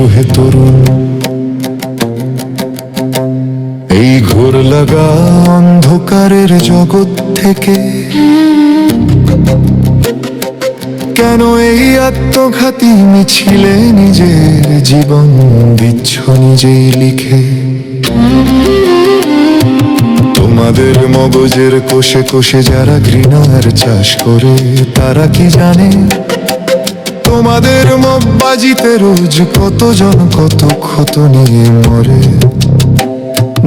এসো তরুণ। এই ঘোর লাগা অন্ধকারের জগৎ থেকে কেন এই আত্মঘাতী মিছিলে নিজের জীবন দিচ্ছ নিজেই লিখে? তোমাদের মগজের কোষে কোষে যারা ঘৃণার চাষ করে, তারা কি জানে? তোমাদের মব্বাজিতে রোজ কতজন কত ক্ষত নিয়ে মরে?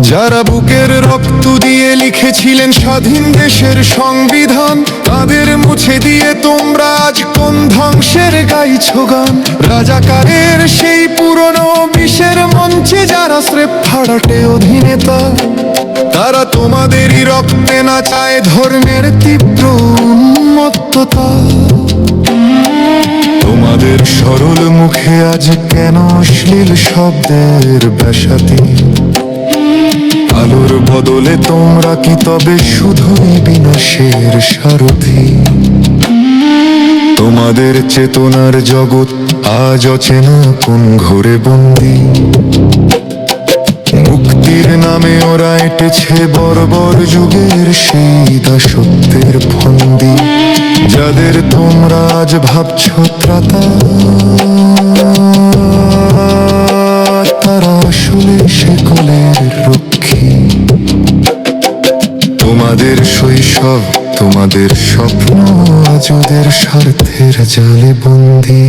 যারা বুকের রক্ত দিয়ে লিখেছিলেন স্বাধীন দেশের সংবিধান, তাদের মুছে দিয়ে তোমরা আজ কোন ধ্বংসের গাইছো গান রাজাকারের সেই পুরনো বিষের মঞ্চে যারা স্রেফ ফাড়াটে অধিনেতা তারা তোমাদেরই রক্তে না চায় ধর্মের তীব্র উন্মত্ততা। তোমাদের সরল মুখে আজ কেন অশ্লীল শব্দের ব্যাসাতি? আলোর বদলে তোমরা কি তবে শুধুই বিনাশের সারথি? তোমাদের চেতনার জগৎ আজ অচেনা কোন ঘরে বন্দি? মুক্তির নামে ওরা এঁটেছে বর্বর যুগের সেই দাসত্বের ফন্দি, যাদের তোমরা আজ ভাবছ ত্রাতা। তারা আসলে সেকলের রক্ষী। তোমাদের শৈশব, তোমাদের স্বপ্ন আজ ওদের স্বার্থের জালে বন্দী।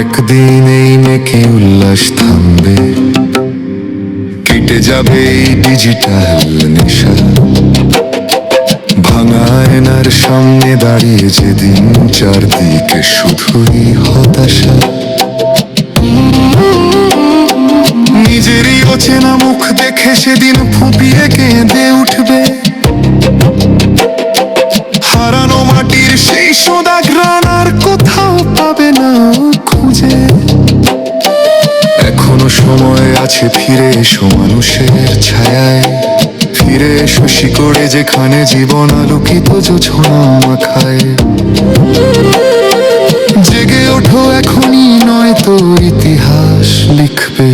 একদিন এই নেকি উল্লাস থামবে। কেটে যাবে এই ডিজিটাল নেশা। ভাঙা আয়নার সামনে দাঁড়িয়ে যেদিন চারদিকে শুধুই হতাশা। নিজেরই অচেনা মুখ দেখে সেদিন ফুপিয়ে কেঁদে উঠবে। সময় আছে, ফিরে এসো মানুষের ছায়ায়। ফিরে এসো শিকড়ে যেখানে জীবন আলোকিত জোছনা মাখায়। জেগে ওঠো এখনই নয় ইতিহাস লিখবে।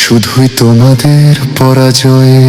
শুধুই তোমাদের পরাজয়ে।